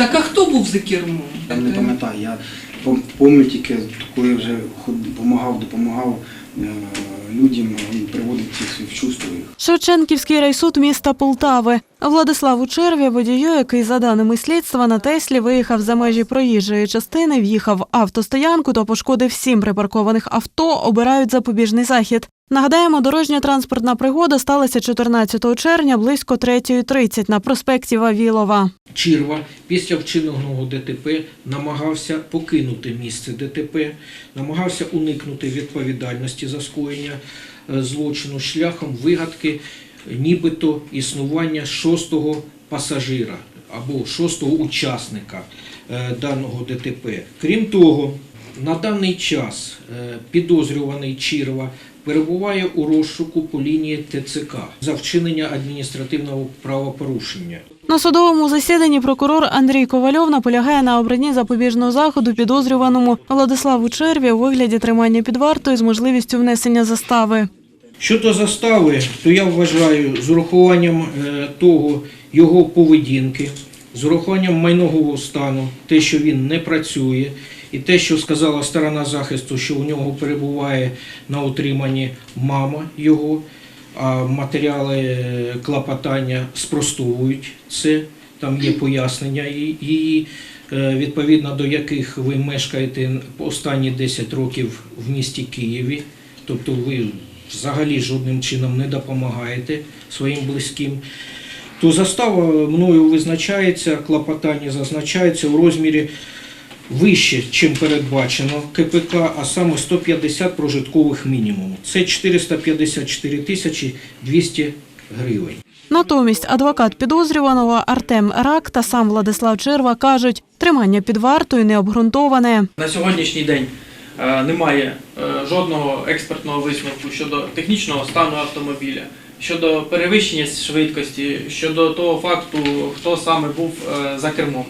Так а хто був за кермом? Я не пам'ятаю, я пам'ятаю тільки, коли вже допомагав, допомагав е, людям, приводить їх в чувство їх. Шевченківський райсуд міста Полтави. Владиславу Черві, водію, який за даними слідства на Теслі виїхав за межі проїжджої частини, в'їхав в автостоянку та пошкодив сім припаркованих авто, обирають запобіжний захід. Нагадаємо, дорожня транспортна пригода сталася 14 червня близько 3.30 на проспекті Вавілова. Чірва після вчиненого ДТП намагався покинути місце ДТП, намагався уникнути відповідальності за скоєння е, злочину шляхом вигадки нібито існування шостого пасажира або шостого учасника е, даного ДТП. Крім того, на даний час е, підозрюваний Чірва перебуває у розшуку по лінії ТЦК за вчинення адміністративного правопорушення. На судовому засіданні прокурор Андрій Ковальов наполягає на обранні запобіжного заходу підозрюваному Владиславу Черві у вигляді тримання під вартою з можливістю внесення застави. Щодо застави, то я вважаю з урахуванням е, того його поведінки, з урахуванням майнового стану, те, що він не працює, і те, що сказала сторона захисту, що у нього перебуває на утриманні мама його, а матеріали е, клопотання спростовують це. Там є пояснення її- е, відповідно до яких ви мешкаєте останні 10 років в місті Києві. Тобто ви взагалі жодним чином не допомагаєте своїм близьким. То застава мною визначається, клопотання зазначається у розмірі вище, чим передбачено КПК, а саме 150 прожиткових мінімумів. Це 454 тисячі 200 гривень. Натомість адвокат підозрюваного Артем Рак та сам Владислав Черва кажуть, тримання під вартою не обґрунтоване. На сьогоднішній день е, немає е, жодного експертного висновку щодо технічного стану автомобіля, щодо перевищення швидкості, щодо того факту, хто саме був е, за кермом.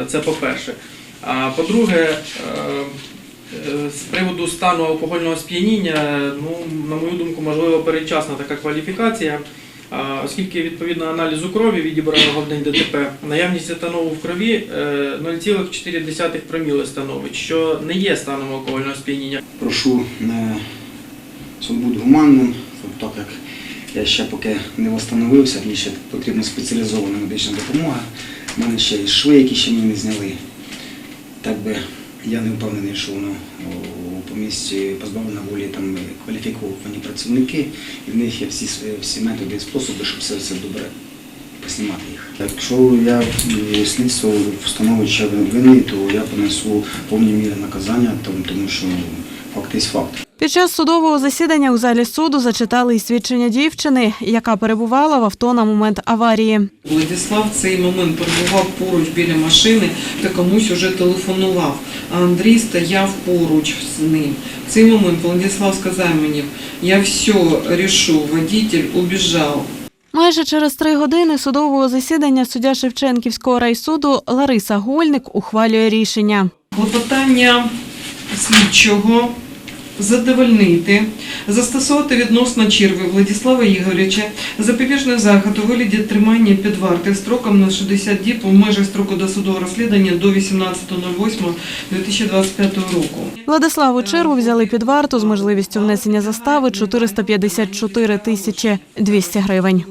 Е, Це по-перше. А по-друге, е, з приводу стану алкогольного сп'яніння, ну, на мою думку, можливо, передчасна така кваліфікація. Оскільки відповідно аналізу крові відібраного в день ДТП, наявність етанолу в крові е, 0,4 проміли становить, що не є станом алкогольного сп'яніння. Прошу суд бути гуманним, так як я ще поки не встановився, мені ще потрібна спеціалізована медична допомога. У мене ще і шви, які ще мені не зняли. Так би я не впевнений, що воно по місці позбавлення волі там кваліфіковані працівники, і в них є всі, всі методи і способи, щоб все це добре поснімати їх. Якщо я е, слідство встановить ще вини, то я понесу повні міри наказання, тому, тому що факт є факт. Під час судового засідання у залі суду зачитали і свідчення дівчини, яка перебувала в авто на момент аварії. Владислав в цей момент перебував поруч біля машини та комусь уже телефонував. А Андрій стояв поруч з ним. В цей момент Владислав сказав мені, я все решу, водитель убіжав. Майже через три години судового засідання суддя Шевченківського райсуду Лариса Гольник ухвалює рішення. Клопотання слідчого задовольнити, застосувати відносно черви Владислава Ігоревича запобіжний захід у вигляді тримання під вартою строком на 60 діб у межах строку досудового розслідування до 18.08.2025 року. Владиславу Черву взяли під варту з можливістю внесення застави 454 тисячі 200 гривень.